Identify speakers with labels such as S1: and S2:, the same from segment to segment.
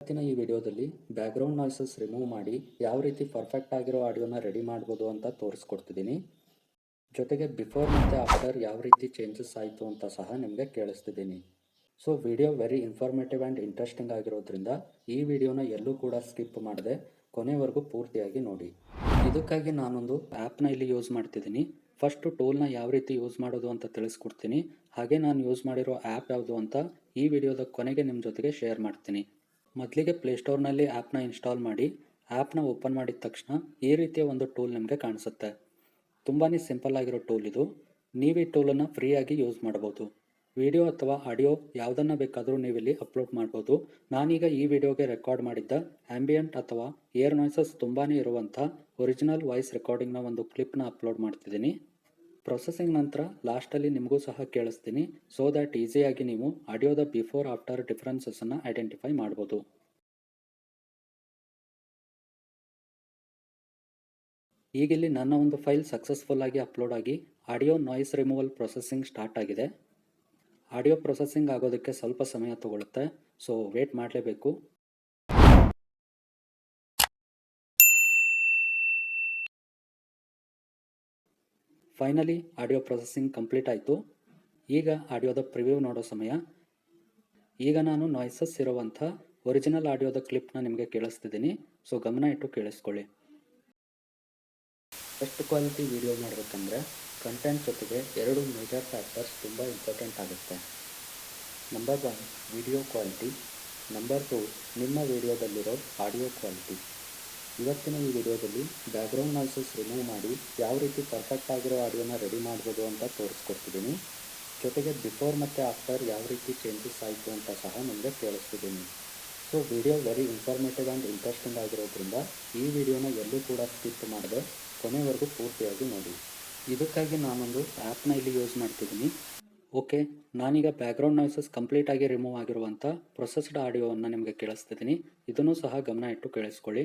S1: ಇವತ್ತಿನ ಈ ವಿಡಿಯೋದಲ್ಲಿ ಬ್ಯಾಕ್ಗ್ರೌಂಡ್ ನಾಯ್ಸಸ್ ರಿಮೂವ್ ಮಾಡಿ ಯಾವ ರೀತಿ ಪರ್ಫೆಕ್ಟ್ ಆಗಿರೋ ಆಡಿಯೋನ ರೆಡಿ ಮಾಡ್ಬೋದು ಅಂತ ತೋರಿಸ್ಕೊಡ್ತಿದ್ದೀನಿ. ಜೊತೆಗೆ ಬಿಫೋರ್ ಮತ್ತು ಆಫ್ಟರ್ ಯಾವ ರೀತಿ ಚೇಂಜಸ್ ಆಯಿತು ಅಂತ ಸಹ ನಿಮಗೆ ಕೇಳಿಸ್ತಿದ್ದೀನಿ. So video very informative and interesting ಆಗಿರೋದ್ರಿಂದ ಈ ವಿಡಿಯೋನ ಎಲ್ಲೂ ಕೂಡ ಸ್ಕಿಪ್ ಮಾಡದೆ ಕೊನೆವರೆಗೂ ಪೂರ್ತಿಯಾಗಿ ನೋಡಿ. ಇದಕ್ಕಾಗಿ ನಾನೊಂದು ಆ್ಯಪ್ನ ಇಲ್ಲಿ ಯೂಸ್ ಮಾಡ್ತಿದ್ದೀನಿ. ಫಸ್ಟು ಟೂಲ್ನ ಯಾವ ರೀತಿ ಯೂಸ್ ಮಾಡೋದು ಅಂತ ತಿಳಿಸ್ಕೊಡ್ತೀನಿ. ಹಾಗೆ ನಾನು ಯೂಸ್ ಮಾಡಿರೋ ಆ್ಯಪ್ ಯಾವುದು ಅಂತ ಈ ವಿಡಿಯೋದ ಕೊನೆಗೆ ನಿಮ್ಮ ಜೊತೆಗೆ ಶೇರ್ ಮಾಡ್ತೀನಿ. ಮೊದಲಿಗೆ ಪ್ಲೇಸ್ಟೋರ್ನಲ್ಲಿ ಆ್ಯಪ್ನ ಇನ್ಸ್ಟಾಲ್ ಮಾಡಿ ಆ್ಯಪ್ನ ಓಪನ್ ಮಾಡಿದ ತಕ್ಷಣ ಈ ರೀತಿಯ ಒಂದು ಟೂಲ್ ನಿಮಗೆ ಕಾಣಿಸುತ್ತೆ. ತುಂಬಾ ಸಿಂಪಲ್ ಆಗಿರೋ ಟೂಲ್ ಇದು. ನೀವು ಈ ಟೂಲನ್ನು ಫ್ರೀಯಾಗಿ ಯೂಸ್ ಮಾಡ್ಬೋದು ವಿಡಿಯೋ ಅಥವಾ ಆಡಿಯೋ ಯಾವುದನ್ನು ಬೇಕಾದರೂ ನೀವಿಲ್ಲಿ ಅಪ್ಲೋಡ್ ಮಾಡ್ಬೋದು. ನಾನೀಗ ಈ ವಿಡಿಯೋಗೆ ರೆಕಾರ್ಡ್ ಮಾಡಿದ್ದ ಆ್ಯಂಬಿಯಂಟ್ ಅಥವಾ ಏರ್ ನಾಯ್ಸಸ್ ತುಂಬಾ ಇರುವಂಥ ಒರಿಜಿನಲ್ ವಾಯ್ಸ್ ರೆಕಾರ್ಡಿಂಗ್ನ ಒಂದು ಕ್ಲಿಪ್ನ ಅಪ್ಲೋಡ್ ಮಾಡ್ತಿದ್ದೀನಿ. ಪ್ರೊಸೆಸಿಂಗ್ ನಂತರ ಲಾಸ್ಟಲ್ಲಿ ನಿಮಗೂ ಸಹ ಕೇಳಿಸ್ತೀನಿ. ಸೊ ದ್ಯಾಟ್ ಈಸಿಯಾಗಿ ನೀವು ಆಡಿಯೋದ ಬಿಫೋರ್ ಆಫ್ಟರ್ ಡಿಫ್ರೆನ್ಸಸ್ಸನ್ನು ಐಡೆಂಟಿಫೈ ಮಾಡ್ಬೋದು. ಈಗಿಲ್ಲಿ ನನ್ನ ಒಂದು ಫೈಲ್ ಸಕ್ಸಸ್ಫುಲ್ ಆಗಿ ಅಪ್ಲೋಡ್ ಆಗಿ audio noise removal processing start ಆಗಿದೆ. ಆಡಿಯೋ ಪ್ರೊಸೆಸಿಂಗ್ ಆಗೋದಕ್ಕೆ ಸ್ವಲ್ಪ ಸಮಯ ತಗೊಳುತ್ತೆ. ಸೊ ವೇಟ್ ಮಾಡಲೇಬೇಕು. ಫೈನಲಿ ಆಡಿಯೋ ಪ್ರೊಸೆಸಿಂಗ್ ಕಂಪ್ಲೀಟ್ ಆಯಿತು. ಈಗ ಆಡಿಯೋದ ಪ್ರಿವ್ಯೂ ನೋಡೋ ಸಮಯ. ಈಗ ನಾನು ನಾಯ್ಸಸ್ ಇರುವಂಥ ಒರಿಜಿನಲ್ ಆಡಿಯೋದ ಕ್ಲಿಪ್ನ ನಿಮಗೆ ಕೇಳಿಸ್ತಿದ್ದೀನಿ. ಸೊ ಗಮನ ಇಟ್ಟು ಕೇಳಿಸ್ಕೊಳ್ಳಿ. ಬೆಸ್ಟ್ ಕ್ವಾಲಿಟಿ ವಿಡಿಯೋ ಮಾಡಬೇಕಂದ್ರೆ ಕಂಟೆಂಟ್ ಜೊತೆಗೆ ಎರಡು ಮೇಜರ್ ಫ್ಯಾಕ್ಟರ್ಸ್ ತುಂಬ ಇಂಪಾರ್ಟೆಂಟ್ ಆಗುತ್ತೆ. Number one video quality number two ನಿಮ್ಮ ವಿಡಿಯೋದಲ್ಲಿರೋ ಆಡಿಯೋ ಕ್ವಾಲಿಟಿ ಇವತ್ತಿನ ಈ ವಿಡಿಯೋದಲ್ಲಿ ಬ್ಯಾಕ್ಗ್ರೌಂಡ್ ನಾಯ್ಸಸ್ ರಿಮೂವ್ ಮಾಡಿ ಯಾವ ರೀತಿ ಪರ್ಫೆಕ್ಟ್ ಆಗಿರೋ ಆಡಿಯೋನ ರೆಡಿ ಮಾಡ್ಬೋದು ಅಂತ ತೋರಿಸ್ಕೊಡ್ತಿದ್ದೀನಿ. ಜೊತೆಗೆ ಬಿಫೋರ್ ಮತ್ತು ಆಫ್ಟರ್ ಯಾವ ರೀತಿ ಚೇಂಜಸ್ ಆಯಿತು ಅಂತ ಸಹ ನಿಮಗೆ ಕೇಳಿಸ್ತಿದ್ದೀನಿ so video very informative and interesting ಆಗಿರೋದ್ರಿಂದ ಈ ವಿಡಿಯೋನ ಎಲ್ಲೂ ಕೂಡ ಸ್ಕಿಪ್ ಮಾಡದೆ ಕೊನೆವರೆಗೂ ಪೂರ್ತಿಯಾಗಿ ನೋಡಿ. ಇದಕ್ಕಾಗಿ ನಾನೊಂದು ಆ್ಯಪ್ನ ಇಲ್ಲಿ ಯೂಸ್ ಮಾಡ್ತಿದ್ದೀನಿ. ಓಕೆ ನಾನೀಗ ಬ್ಯಾಕ್ಗ್ರೌಂಡ್ ನಾಯ್ಸಸ್ ಕಂಪ್ಲೀಟ್ ಆಗಿ ರಿಮೂವ್ ಆಗಿರುವಂಥ ಪ್ರೊಸೆಸ್ಡ್ ಆಡಿಯೋವನ್ನು ನಿಮಗೆ ಕೇಳಿಸ್ತಿದ್ದೀನಿ. ಇದನ್ನು ಸಹ ಗಮನ ಇಟ್ಟು ಕೇಳಿಸ್ಕೊಳ್ಳಿ.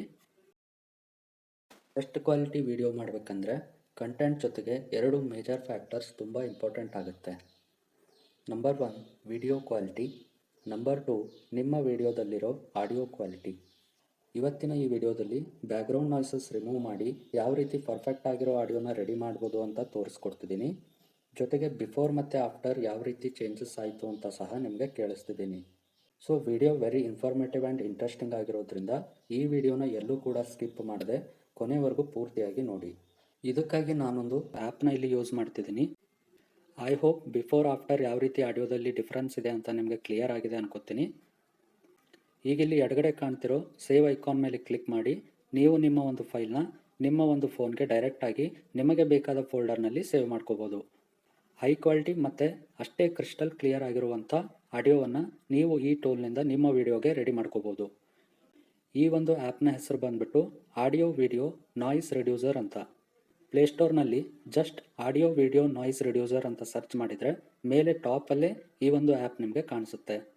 S1: ಬೆಸ್ಟ್ ಕ್ವಾಲಿಟಿ ವಿಡಿಯೋ ಮಾಡಬೇಕಂದ್ರೆ ಕಂಟೆಂಟ್ ಜೊತೆಗೆ ಎರಡು ಮೇಜರ್ ಫ್ಯಾಕ್ಟರ್ಸ್ ತುಂಬ ಇಂಪಾರ್ಟೆಂಟ್ ಆಗುತ್ತೆ. Number one, video quality. Number two, ನಿಮ್ಮ ವಿಡಿಯೋದಲ್ಲಿರೋ ಆಡಿಯೋ ಕ್ವಾಲಿಟಿ. ಇವತ್ತಿನ ಈ ವಿಡಿಯೋದಲ್ಲಿ ಬ್ಯಾಕ್ಗ್ರೌಂಡ್ ನಾಯ್ಸಸ್ ರಿಮೂವ್ ಮಾಡಿ ಯಾವ ರೀತಿ ಪರ್ಫೆಕ್ಟ್ ಆಗಿರೋ ಆಡಿಯೋನ ರೆಡಿ ಮಾಡ್ಬೋದು ಅಂತ ತೋರಿಸ್ಕೊಡ್ತಿದ್ದೀನಿ. ಜೊತೆಗೆ ಬಿಫೋರ್ ಮತ್ತು ಆಫ್ಟರ್ ಯಾವ ರೀತಿ ಚೇಂಜಸ್ ಆಯಿತು ಅಂತ ಸಹ ನಿಮಗೆ ಕೇಳಿಸ್ತಿದ್ದೀನಿ. So, video very informative and interesting ಆಗಿರೋದ್ರಿಂದ ಈ ವಿಡಿಯೋನ ಎಲ್ಲೂ ಕೂಡ ಸ್ಕಿಪ್ ಮಾಡದೆ ಕೊನೆವರೆಗೂ ಪೂರ್ತಿಯಾಗಿ ನೋಡಿ. ಇದಕ್ಕಾಗಿ ನಾನೊಂದು ಆ್ಯಪ್ನ ಇಲ್ಲಿ ಯೂಸ್ ಮಾಡ್ತಿದ್ದೀನಿ. ಐ ಹೋಪ್ ಬಿಫೋರ್ ಆಫ್ಟರ್ ಯಾವ ರೀತಿ ಆಡಿಯೋದಲ್ಲಿ ಡಿಫ್ರೆನ್ಸ್ ಇದೆ ಅಂತ ನಿಮಗೆ ಕ್ಲಿಯರ್ ಆಗಿದೆ ಅನ್ಕೋತೀನಿ. ಈಗ ಇಲ್ಲಿ ಎಡಗಡೆ ಕಾಣ್ತಿರೋ ಸೇವ್ ಐಕಾನ್ ಮೇಲೆ ಕ್ಲಿಕ್ ಮಾಡಿ. ನೀವು ನಿಮ್ಮ ಒಂದು ಫೈಲ್ನ ನಿಮ್ಮ ಒಂದು ಫೋನ್ಗೆ ಡೈರೆಕ್ಟಾಗಿ ನಿಮಗೆ ಬೇಕಾದ ಫೋಲ್ಡರ್ನಲ್ಲಿ ಸೇವ್ ಮಾಡ್ಕೋಬೋದು. ಹೈ ಕ್ವಾಲಿಟಿ ಮತ್ತು ಅಷ್ಟೇ ಕ್ರಿಸ್ಟಲ್ ಕ್ಲಿಯರ್ ಆಗಿರುವಂಥ ಆಡಿಯೋವನ್ನು ನೀವು ಈ ಟೂಲ್ನಿಂದ ನಿಮ್ಮ ವಿಡಿಯೋಗೆ ರೆಡಿ ಮಾಡ್ಕೋಬೋದು. ಈ ಒಂದು ಆ್ಯಪ್ನ ಹೆಸರು ಬಂದ್ಬಿಟ್ಟು ಆಡಿಯೋ ವಿಡಿಯೋ ನಾಯ್ಸ್ ರೆಡ್ಯೂಸರ್ ಅಂತ. ಪ್ಲೇಸ್ಟೋರ್ನಲ್ಲಿ just audio video noise reducer ಅಂತ ಸರ್ಚ್ ಮಾಡಿದರೆ ಮೇಲೆ ಟಾಪಲ್ಲೇ ಈ ಒಂದು ಆ್ಯಪ್ ನಿಮಗೆ ಕಾಣಿಸುತ್ತೆ.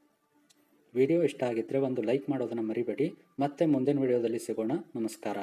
S1: ವಿಡಿಯೋ ಇಷ್ಟ ಆಗಿದ್ದರೆ ಒಂದು ಲೈಕ್ ಮಾಡೋದನ್ನು ಮರಿಬೇಡಿ. ಮತ್ತೆ ಮುಂದಿನ ವಿಡಿಯೋದಲ್ಲಿ ಸಿಗೋಣ. ನಮಸ್ಕಾರ.